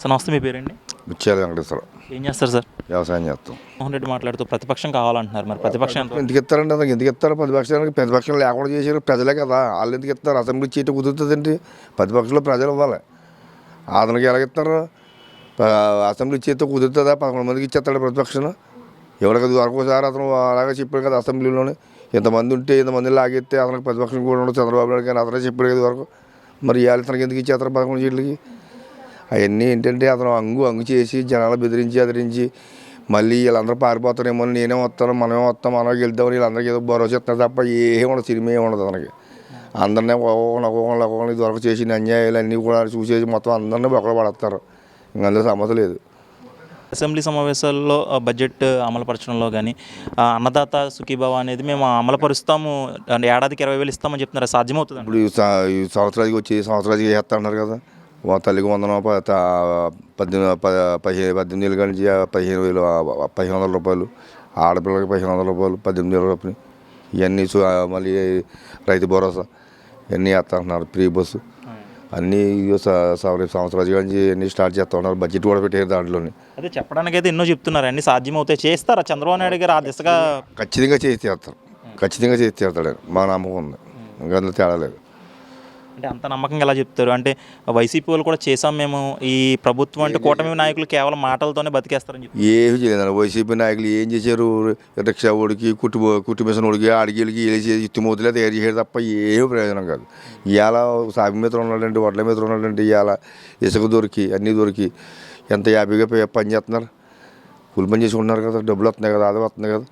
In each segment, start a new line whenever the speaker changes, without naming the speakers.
Sir నమస్తే మీ పేరండి?
ముత్యాల వెంకటేశ్వర.
ఏం చేస్తారు సార్?
వ్యవసాయం చేస్తాం.
మోహన్ రెడ్డి మాట్లాడుతూ ప్రతిపక్షం కావాలంటున్నారు మరి. ప్రతిపక్షం
ఎందుకు ఇస్తారండి అతనికి ఎందుకు ఇస్తారు? ప్రతిపక్షానికి ప్రతిపక్షం లేకుండా చేశారు ప్రజలే కదా. వాళ్ళు ఎందుకు ఇస్తారు? అసెంబ్లీ చీట కుదురుతుందండి. ప్రతిపక్షంలో ప్రజలు ఇవ్వాలి. అతనికి ఎలాగిస్తారు అసెంబ్లీ చేత కుదురుతుందా? పదకొండు మందికి ఇచ్చేస్తాడు ప్రతిపక్షం. ఎవరికి అది వరకోసారి అతను అలాగే చెప్పాడు కదా అసెంబ్లీలోనే. ఇంతమంది ఉంటే ఇంతమంది లాగెత్తే అతనికి ప్రతిపక్షం కూడా ఉండదు. చంద్రబాబు నాయుడు కానీ అతనే చెప్పాడు కదా వరకు. మరి ఇవాళ ఇతనికి ఎందుకు ఇచ్చేస్తారు పదకొండు సీట్లకి? అవన్నీ ఏంటంటే అతను అంగు అంగు చేసి జనాలు బెదిరించి ఎదిరించి మళ్ళీ వీళ్ళందరూ పారిపోతారేమో నేనే వస్తాను మనమే వస్తాం మనమే గెలుద్దామని వీళ్ళందరికీ ఏదో భరోసా ఇస్తున్నారు తప్ప ఏం ఉండదు సినిమా ఏమి ఉండదు అతనికి అందరినీ ఒక్కొక్కరు ఒక్కొక్కరు ఒక్కొక్కరు దొరక చేసిన అన్యాయాలు అన్నీ కూడా చూసేసి మొత్తం అందరినీ ఒకరు పడేస్తారు. ఇంక అందులో సమస్య లేదు.
అసెంబ్లీ సమావేశాల్లో ఆ, బడ్జెట్ అమలుపరచడంలో కానీ ఆ, అన్నదాత సుఖీభావ అనేది మేము అమలుపరుస్తాము అంటే ఏడాదికి ఇరవై వేలు ఇస్తామని చెప్తున్నారు? సాధ్యమవుతుంది?
ఇప్పుడు సంవత్సరానికి వచ్చి సంవత్సరానికి చేస్తా అన్నారు కదా. తల్లికి వందనం పద్దెనిమిది పదిహేను పద్దెనిమిది వేలు కానీ పదిహేను వేలు పదిహేను వందల రూపాయలు ఆడపిల్లలకి పదిహేను వందల రూపాయలు పద్దెనిమిది వేల రూపాయలు ఇవన్నీ మళ్ళీ రైతు భరోసా. ఇవన్నీ వేస్తా అంటున్నారు ఫ్రీ బస్సు. అన్నీ సంవత్సరాలు కానీ అన్నీ స్టార్ట్ చేస్తా ఉన్నారు. బడ్జెట్ కూడా పెట్టారు దాంట్లోని.
అదే చెప్పడానికి అయితే ఎన్నో చెప్తున్నారు. అన్ని సాధ్యమవుతాయి చేస్తారా? చంద్రబాబు నాయుడు గారు ఆ దిశగా
ఖచ్చితంగా చేసి చేస్తారు ఖచ్చితంగా చేసి ఆయన. మా నమ్మకం ఉంది. ఇంకా అందులో తేడా లేదు.
అంటే అంత నమ్మకంగా ఎలా చెప్తారు? అంటే వైసీపీ వాళ్ళు కూడా చేసాం మేము ఈ ప్రభుత్వం అంటే కూటమి నాయకులు కేవలం మాటలతోనే బతికేస్తారని చెప్పి
ఏమి చేయలేదు వైసీపీ నాయకులు ఏం చేశారు? రిక్షా ఓడికి కుట్టు మిషన్ ఓడికి వేసి ఇత్తిమూతులే తయారు చేసేది తప్ప ఏమి ప్రయోజనం కాదు. ఇవాళ సాగు మీద ఉన్నాడంటే వడ్ల మీద ఉన్నాడంటే ఇవాళ ఇసుక దొరికి అన్నీ దొరికి ఎంత హ్యాపీగా పని చేస్తున్నారు? కూలి పని చేసుకుంటున్నారు కదా డబ్బులు వస్తున్నాయి కదా అది వస్తుంది కదా.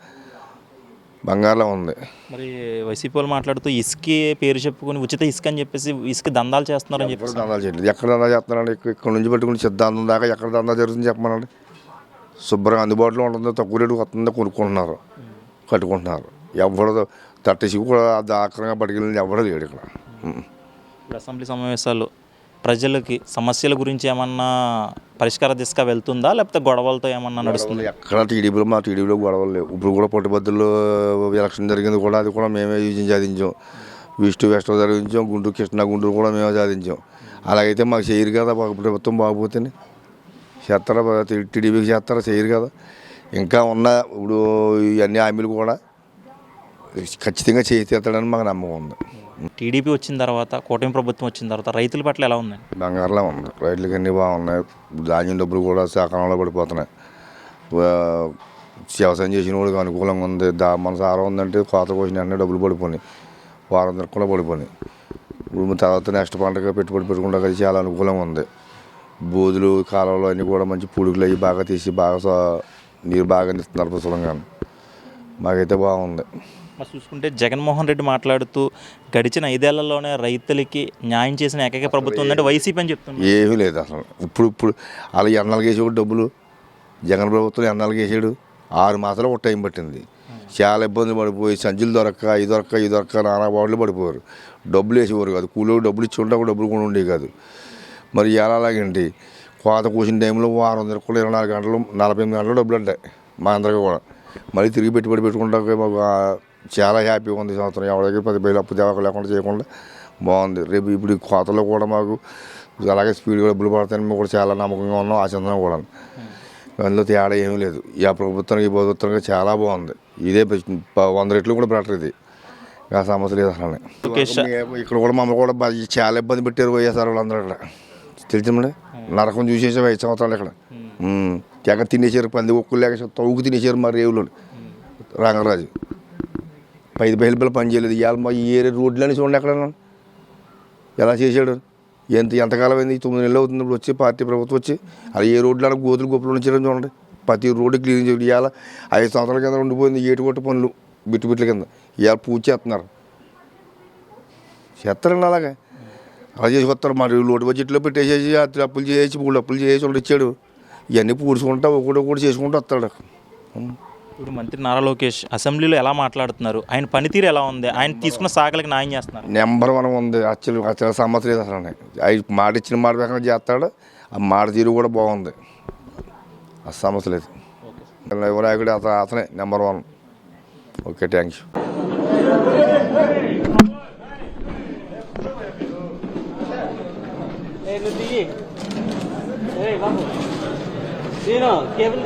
బంగారులో ఉంది.
మరి వైసీపీ వాళ్ళు మాట్లాడుతూ ఇసుక పేరు చెప్పుకొని ఉచిత ఇసుక అని చెప్పేసి ఇసుక దందాలు చేస్తున్నారని చెప్పి
దందాలు చేయలేదు ఎక్కడ దందా చేస్తున్నారండి? ఇక్కడ నుంచి పెట్టుకుని సిద్ధాంతం దాకా ఎక్కడ దందా జరుగుతుంది చెప్పమనండి. శుభ్రంగా అందుబాటులో ఉంటుంది తక్కువ రేటు వస్తుందో కొనుక్కుంటున్నారు. కట్టుకుంటున్నారు. ఎవరు తట్టేసి కూడా దాకరంగా పట్టుకెళ్ళింది ఎవడో లేడు ఇక్కడ.
అసెంబ్లీ సమావేశాలు ప్రజలకి సమస్యల గురించి ఏమన్నా పరిష్కార దిశగా వెళ్తుందా? లేకపోతే గొడవలతో ఏమన్నా నడుస్తుంది?
ఎక్కడ టీడీపీలో మా టీడీపీలో గొడవలు లేవు. ఇప్పుడు కూడా పొట్టుబద్దుల్లో ఎలక్షన్ జరిగింది కూడా అది కూడా మేమే విజయం సాధించాం. ఈస్ట్ వెస్ట్ సాధించాం గుంటూరు కృష్ణా గుంటూరు కూడా మేమే సాధించాం. అలాగైతే మాకు చేయరు కదా మాకు ప్రభుత్వం బాగుపోతేనే. చేస్తారా టీడీపీకి చేస్తారా? చేయరు కదా. ఇంకా ఉన్న ఇప్పుడు ఇవన్నీ హామీలు కూడా ఖచ్చితంగా చేసి తీస్తాడని మాకు నమ్మకం ఉంది.
టీడీపీ వచ్చిన తర్వాత కూటమి ప్రభుత్వం వచ్చిన తర్వాత రైతుల పట్ల ఎలా ఉందండి?
బంగారులా ఉంది రైతులకి అన్నీ బాగున్నాయి. ధాన్యం డబ్బులు కూడా సకాలంలో పడిపోతున్నాయి. వ్యవసాయం చేసిన వాడికి అనుకూలంగా ఉంది. దా మన సారం ఉందంటే కోత కోసిన అన్నీ డబ్బులు పడిపోయినాయి. వారం కూడా పడిపోయినాయి. ఇప్పుడు తర్వాత నెక్స్ట్ పంటగా పెట్టుబడి పెట్టుకుంటా కలిసి చాలా అనుకూలంగా ఉంది. బూదులు కాలువలు అన్నీ కూడా మంచి పుడుగులు అవి బాగా తీసి బాగా నీరు బాగా అందిస్తున్నారు పుస్తకంగా మాకైతే బాగుంది.
మరి చూసుకుంటే జగన్మోహన్ రెడ్డి మాట్లాడుతూ గడిచిన ఐదేళ్ళలోనే రైతులకి న్యాయం చేసిన ఏకైక ప్రభుత్వం ఉందంటే వైసీపీ అని చెప్తున్నారు.
ఏమీ లేదు అసలు. ఇప్పుడు ఇప్పుడు అలా ఎన్నాళ్ళకి వేసేవాడు డబ్బులు? జగన్ ప్రభుత్వం ఎన్నాళ్ళకి వేసాడు ఆరు మాసాలు ఒక టైం పట్టింది. చాలా ఇబ్బంది పడిపోయి సంచులు దొరక్క ఇది దొరక్క ఇది దొరక్క నానా బాటలు పడిపోయారు. డబ్బులు వేసేవారు కాదు. కూలో డబ్బులు ఇచ్చి ఉంటే డబ్బులు కూడా ఉండేవి కాదు. మరి ఎలా అలాగేంటి? కోత కూసిన టైంలో వారం వందల కూడా ఇరవై నాలుగు గంటలు నలభై ఎనిమిది గంటలు డబ్బులు ఉంటాయి మా అందరికీ కూడా. మళ్ళీ తిరిగి పెట్టుబడి పెట్టుకుంటా చాలా హ్యాపీగా ఉంది సంవత్సరం. ఎవరి దగ్గర పది వేలు అప్పు దేవక లేకుండా చేయకుండా బాగుంది. రేపు ఇప్పుడు ఈ కోతలో కూడా మాకు అలాగే స్పీడ్గా డబ్బులు పడతాయని మేము కూడా చాలా నమ్మకంగా ఉన్నాం ఆచందనం కూడా. అందులో తేడా ఏమీ లేదు. ఈ ప్రభుత్వానికి ఈ ప్రభుత్వానికి చాలా బాగుంది. ఇదే వంద రెట్లు కూడా బెటర్ ఇది. ఆ సమస్య లేదు అసలు. ఇక్కడ కూడా మమ్మల్ని కూడా చాలా ఇబ్బంది పెట్టారు వైఎస్ఆర్ వాళ్ళందరూ ఇక్కడ తెలిసిందండి నరకం చూసేసాం ఐదు సంవత్సరాలు ఇక్కడ. తెగ తినేసారు పంది ఒక్కలు లేక తవ్వుకు తినేసారు మా రేవులో రంగరాజు. పైది బయలు పిల్ల పని చేయలేదు. ఇవాళ మా ఈ ఏరియా రోడ్లని చూడండి ఎక్కడ ఎలా చేశాడు? ఎంత ఎంతకాలం అయింది? తొమ్మిది నెలలు అవుతుంది ఇప్పుడు వచ్చి పార్టీ ప్రభుత్వం వచ్చి. అలా ఏ రోడ్లను గోతులు గొప్పలు ఉంచడం చూడండి. ప్రతి రోడ్డు క్లీన్ చేయడం ఇవాళ ఐదు సంవత్సరాల కింద ఉండిపోయింది ఏటు కొట్టు పనులు బిట్టు బిట్ల కింద. ఇవాళ పూజ చేస్తున్నారు. చేస్తారండి అలాగే. అలా చేసి వస్తారు. మరి లోటు బడ్జెట్లో పెట్టేసేసి ఆ అప్పులు చేసి మూడు అప్పులు చేసి వాళ్ళు ఇచ్చాడు. ఇవన్నీ పూడ్చుకుంటా ఒకటి ఒకటి చేసుకుంటూ వస్తాడు.
ఇప్పుడు మంత్రి నారా లోకేష్ అసెంబ్లీలో ఎలా మాట్లాడుతున్నారు? ఆయన పనితీరు ఎలా ఉంది? ఆయన తీసుకున్న శాఖలకు న్యాయం చేస్తున్నారు.
నెంబర్ వన్ ఉంది. అచ్చలు అచ్చల సమస్య లేదు అసలు అవి మాట ఇచ్చిన మాట ప్రకారం చేస్తాడు. ఆ మాట తీరు కూడా బాగుంది. ఆ సమస్య లేదు. యువనాయకుడు అతను అతనే number one. Okay thank you.
బాబు. నేను కేబుల్